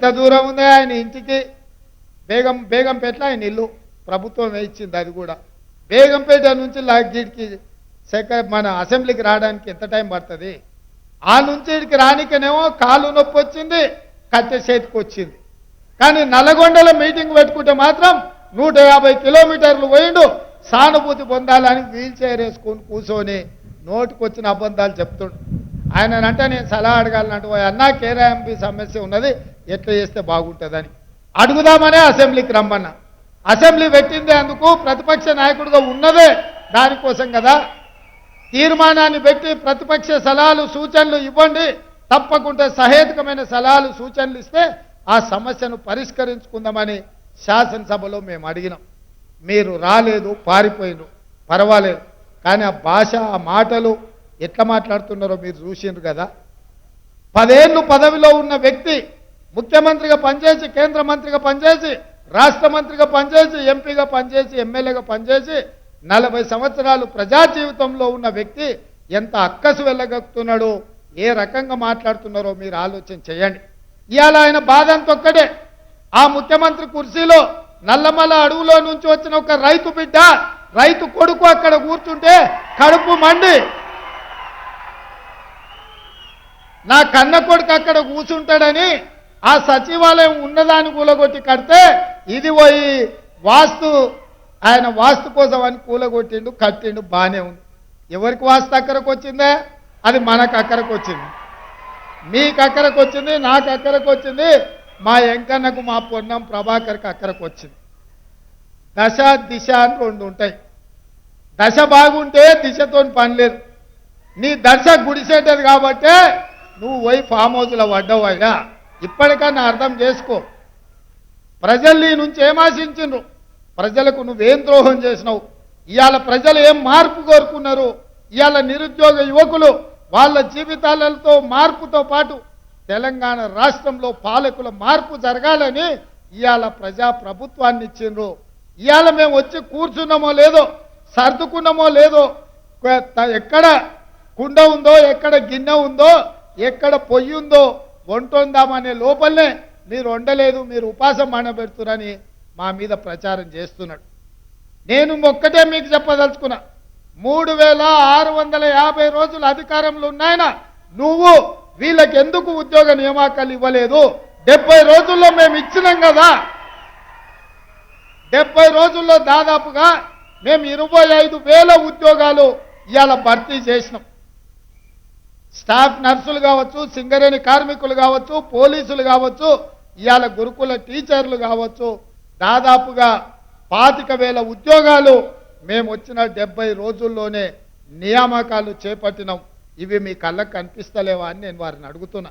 ఎంత దూరం ఉంది ఆయన ఇంటికి? బేగం బేగంపేటలో ఆయన ఇల్లు. ప్రభుత్వం ఇచ్చింది అది కూడా. బేగంపేట నుంచి లాగ్జీడికి సెక మన అసెంబ్లీకి రావడానికి ఎంత టైం పడుతుంది? ఆ నుంచి ఇక్కడికి రానికనేమో కాలు నొప్పి వచ్చింది కట్టె చేతికి వచ్చింది. కానీ నల్లగొండలో మీటింగ్ పెట్టుకుంటే మాత్రం నూట యాభై కిలోమీటర్లు పోయిండు సానుభూతి పొందాలని వీల్ చైర్ వేసుకొని కూర్చొని నోటికొచ్చిన అబద్ధాలు చెప్తుండు. ఆయన అంటే నేను సలహా అడగాలంటే అన్నా కేరాఎంపీ సమస్య ఉన్నది ఎట్లా చేస్తే బాగుంటుందని. అడుగుదామనే అసెంబ్లీకి రమ్మన్నా. అసెంబ్లీ పెట్టింది అందుకు ప్రతిపక్ష నాయకుడిగా ఉన్నదే దానికోసం కదా. తీర్మానాన్ని పెట్టి ప్రతిపక్ష సలహాలు సూచనలు ఇవ్వండి. తప్పకుండా సహేతుకమైన సలహాలు సూచనలు ఇస్తే ఆ సమస్యను పరిష్కరించుకుందామని శాసనసభలో మేము అడిగినాం. మీరు రాలేదు పారిపోయినారు పర్వాలేదు. కానీ ఆ భాష ఆ మాటలు ఎట్లా మాట్లాడుతున్నారో మీరు చూసిండ్రు కదా. పదేళ్ళు పదవిలో ఉన్న వ్యక్తి ముఖ్యమంత్రిగా పనిచేసి కేంద్ర మంత్రిగా పనిచేసి రాష్ట్ర మంత్రిగా పనిచేసి ఎంపీగా పనిచేసి ఎమ్మెల్యేగా పనిచేసి నలభై సంవత్సరాలు ప్రజా జీవితంలో ఉన్న వ్యక్తి ఎంత అక్కసు వెళ్ళగక్కుతున్నాడో ఏ రకంగా మాట్లాడుతున్నారో మీరు ఆలోచన చేయండి. ఇవాళ ఆయన బాధ అంత ఆ ముఖ్యమంత్రి కుర్చీలో నల్లమల అడవులో నుంచి వచ్చిన ఒక రైతు బిడ్డ రైతు కొడుకు అక్కడ కూర్చుంటే కడుపు మండి. నా కన్న కొడుకు అక్కడ కూర్చుంటాడని ఆ సచివాలయం ఉన్నదాన్ని కూలగొట్టి కడితే ఇది పోయి వాస్తు ఆయన వాస్తు కోసం అని కూలగొట్టిండు కట్టిండు బాగానే ఉంది. ఎవరికి వాస్తు అక్కడికి వచ్చిందే అది మనకు అక్కడికి వచ్చింది మీకు అక్కడికి వచ్చింది నాకు అక్కడికి వచ్చింది మా ఎంకన్నకు మా పొన్నం ప్రభాకర్కి అక్కడికి వచ్చింది దశ దిశ అని రెండు ఉంటాయి. దశ బాగుంటే దిశతో పని లేదు. నీ దశ గుడిసేటది కాబట్టే నువ్వు పోయి ఫామ్ హౌస్లో పడ్డావు అయినా. ఇప్పటికన్నా అర్థం చేసుకో. ప్రజల్ని నుంచి ఏమాశించు ప్రజలకు నువ్వేం ద్రోహం చేసినావు? ఇవాళ ప్రజలు ఏం మార్పు కోరుకున్నారు? ఇవాళ నిరుద్యోగ యువకులు వాళ్ళ జీవితాలతో మార్పుతో పాటు తెలంగాణ రాష్ట్రంలో పాలకుల మార్పు జరగాలని ఇవాళ ప్రజా ప్రభుత్వాన్ని ఇచ్చిండ్రు. ఇవాళ మేము వచ్చి కూర్చున్నామో లేదో సర్దుకున్నామో లేదో ఎక్కడ కుండ ఉందో ఎక్కడ గిన్నె ఉందో ఎక్కడ పొయ్యి ఉందో వంటొందామనే లోపలనే మీరు వండలేదు మీరు ఉపాసం మానబెడుతున్నారని మా మీద ప్రచారం చేస్తున్నాడు. నేను ఒక్కటే మీకు చెప్పదలుచుకున్నా మూడు వేల ఆరు వందల యాభై రోజులు అధికారంలో ఉన్నాయన నువ్వు వీళ్ళకి ఎందుకు ఉద్యోగ నియామకాలు ఇవ్వలేదు? డెబ్బై రోజుల్లో మేము ఇచ్చినాం కదా. డెబ్బై రోజుల్లో దాదాపుగా మేము ఇరవై ఐదు వేల ఉద్యోగాలు ఇవాళ భర్తీ చేసినాం. స్టాఫ్ నర్సులు కావచ్చు సింగరేణి కార్మికులు కావచ్చు పోలీసులు కావచ్చు ఇవాళ గురుకుల టీచర్లు కావచ్చు దాదాపుగా పాతిక వేల ఉద్యోగాలు మేము వచ్చిన డెబ్బై రోజుల్లోనే నియామకాలు చేపట్టినాం. ఇవి మీ కళ్ళకు కనిపిస్తలేవా అని నేను వారిని అడుగుతున్నా.